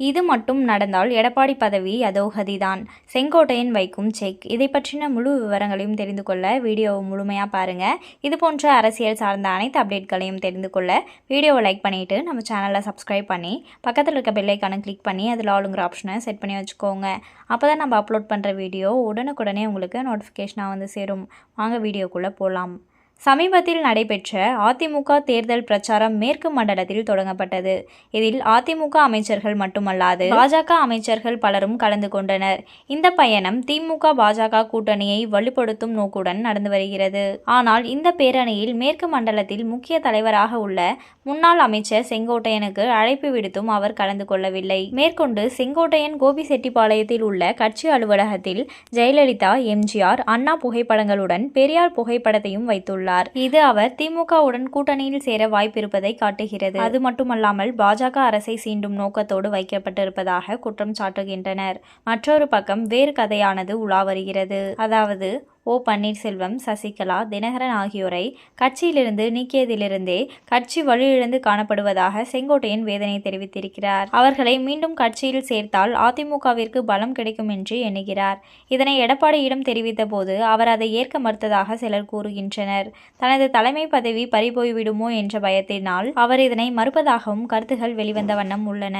இது மட்டும் நடந்தால் எடப்பாடி பதவி அதோகதிதான். செங்கோட்டையன் வைக்கும் செக். இதை பற்றின முழு விவரங்களையும் தெரிந்து கொள்ள வீடியோவை முழுமையாக பாருங்கள் இது போன்ற அரசியல் சார்ந்த அனைத்து அப்டேட்களையும் தெரிந்து கொள்ள வீடியோவை லைக் பண்ணிவிட்டு நம்ம சேனலை சப்ஸ்கிரைப் பண்ணி பக்கத்தில் இருக்க பெல்லைக்கான கிளிக் பண்ணி அதில் ஆளுங்கிற ஆப்ஷனை செட் பண்ணி வச்சுக்கோங்க. அப்போ தான் நம்ம அப்லோட் பண்ணுற வீடியோ உடனுக்குடனே உங்களுக்கு நோட்டிஃபிகேஷனாக வந்து சேரும். வாங்க வீடியோக்குள்ளே போகலாம் சமீபத்தில் நடைபெற்ற அதிமுக தேர்தல் பிரச்சாரம் மேற்கு மண்டலத்தில் தொடங்கப்பட்டது. இதில் அதிமுக அமைச்சர்கள் மட்டுமல்லாது பாஜக அமைச்சர்கள் பலரும் கலந்து கொண்டனர். இந்த பயணம் திமுக பாஜக கூட்டணியை வலுப்படுத்தும் நோக்குடன் நடந்து வருகிறது. ஆனால் இந்த பேரணியில் மேற்கு மண்டலத்தில் முக்கிய தலைவராக உள்ள முன்னாள் அமைச்சர் செங்கோட்டையனுக்கு அழைப்பு விடுத்தும் அவர் கலந்து கொள்ளவில்லை. மேற்கொண்டு செங்கோட்டையன் கோபிசெட்டிப்பாளையத்தில் உள்ள கட்சி அலுவலகத்தில் ஜெயலலிதா எம்ஜிஆர் அண்ணா புகைப்படங்களுடன் பெரியார் புகைப்படத்தையும் வைத்துள்ளார். உள்ளார் இது அவர் திமுகவுடன் கூட்டணியில் சேர வாய்ப்பிருப்பதை காட்டுகிறது. அது மட்டுமல்லாமல் பாஜக அரசை சீண்டும் நோக்கத்தோடு வைக்கப்பட்டிருப்பதாக குற்றம் சாட்டுகின்றனர். மற்றொரு பக்கம் வேறு கதையானது உலா வருகிறது. அதாவது ஓ பன்னீர்செல்வம் சசிகலா தினகரன் ஆகியோரை கட்சியிலிருந்து நீக்கியதிலிருந்தே கட்சி வலுவிழந்து காணப்படுவதாக செங்கோட்டையன் வேதனை தெரிவித்திருக்கிறார். அவர்களை மீண்டும் கட்சியில் சேர்த்தால் அதிமுகவிற்கு பலம் கிடைக்கும் என்று எண்ணுகிறார். இதனை எடப்பாடியிடம் தெரிவித்த போது அவர் அதை ஏற்க மறுத்ததாக சிலர் கூறுகின்றனர். தனது தலைமை பதவி பறிபோய்விடுமோ என்ற பயத்தினால் அவர் இதனை மறுப்பதாகவும் கருத்துகள் வெளிவந்த வண்ணம் உள்ளன.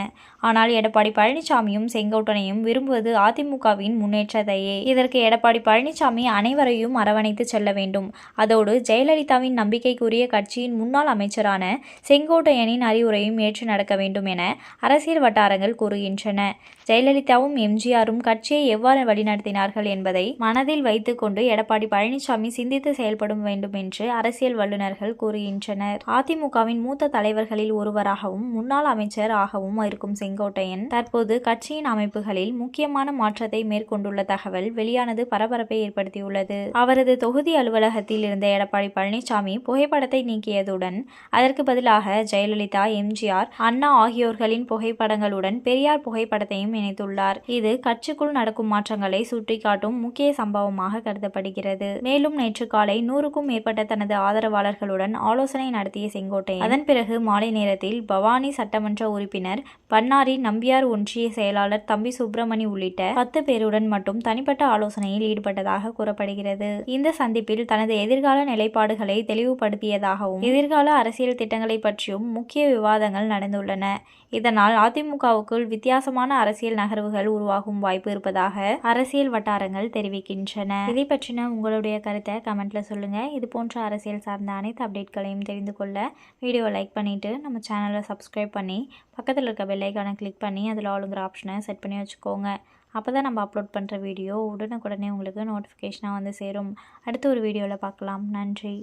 ஆனால் எடப்பாடி பழனிசாமியும் செங்கோட்டனையும் விரும்புவது அதிமுகவின் முன்னேற்றத்தையே. இதற்கு எடப்பாடி பழனிசாமி அனைவரும் அனைவரையும் அரவணைத்து செல்ல வேண்டும். அதோடு ஜெயலலிதாவின் நம்பிக்கைக்குரிய கட்சியின் முன்னாள் அமைச்சரான செங்கோட்டையனின் அறிவுரையும் ஏற்று நடக்க வேண்டும் என அரசியல் வட்டாரங்கள் கூறுகின்றன. ஜெயலலிதாவும் எம்ஜிஆரும் கட்சியை எவ்வாறு வழிநடத்தினார்கள் என்பதை மனதில் வைத்துக்கொண்டு எடப்பாடி பழனிசாமி சிந்தித்து செயல்படும் வேண்டும் என்று அரசியல் வல்லுநர்கள் கூறுகின்றனர். அதிமுகவின் மூத்த தலைவர்களில் ஒருவராகவும் முன்னாள் அமைச்சர் ஆகவும் இருக்கும் செங்கோட்டையன் தற்போது கட்சியின் அமைப்புகளில் முக்கியமான மாற்றத்தை மேற்கொண்டுள்ள தகவல் வெளியானது பரபரப்பை ஏற்படுத்தியுள்ளது. உள்ளது அவரது தொகுதி அலுவலகத்தில் இருந்த எடப்பாடி பழனிசாமி புகைப்படத்தை நீக்கியதுடன் அதற்கு பதிலாக ஜெயலலிதா எம்ஜிஆர் அண்ணா ஆகியோர்களின் புகைப்படங்களுடன் பெரியார் புகைப்படத்தையும் இணைத்துள்ளார். இது கட்சிக்குள் நடக்கும் மாற்றங்களை சுட்டிக்காட்டும் முக்கிய சம்பவமாக கருதப்படுகிறது. மேலும் நேற்று காலை நூறுக்கும் மேற்பட்ட தனது ஆதரவாளர்களுடன் ஆலோசனை நடத்திய செங்கோட்டை அதன் பிறகு மாலை நேரத்தில் பவானி சட்டமன்ற உறுப்பினர் பன்னாரி நம்பியார் ஒன்றிய செயலாளர் தம்பி சுப்பிரமணி உள்ளிட்ட பத்து பேருடன் மட்டும் தனிப்பட்ட ஆலோசனையில் ஈடுபட்டதாக கூறப்படுகிறது. வருகிறது இந்த சந்திப்பில் தனது எதிர்கால நிலைப்பாடுகளை தெளிவுபடுத்தியதாகவும் எதிர்கால அரசியல் திட்டங்களை பற்றியும் முக்கிய விவாதங்கள் நடந்துள்ளன. இதனால் அதிமுகவுக்குள் வித்தியாசமான அரசியல் நகர்வுகள் உருவாகும் வாய்ப்பு இருப்பதாக அரசியல் வட்டாரங்கள் தெரிவிக்கின்றன. இதை பற்றின உங்களுடைய கருத்தை கமெண்ட்ல சொல்லுங்க. இது போன்ற அரசியல் சார்ந்த அனைத்து அப்டேட்களையும் தெரிந்து கொள்ள வீடியோ லைக் பண்ணிட்டு நம்ம சேனலை சப்ஸ்கிரைப் பண்ணி பக்கத்தில் இருக்க பெல்லைக்கான கிளிக் பண்ணி அதில் ஆளுங்கிற ஆப்ஷனை செட் பண்ணி வச்சுக்கோங்க. அப்போ தான் நம்ம அப்லோட் பண்ணுற வீடியோ உடனுக்குடனே உங்களுக்கு நோட்டிஃபிகேஷனாக வந்து சேரும். அடுத்த ஒரு வீடியோவில் பார்க்கலாம். நன்றி.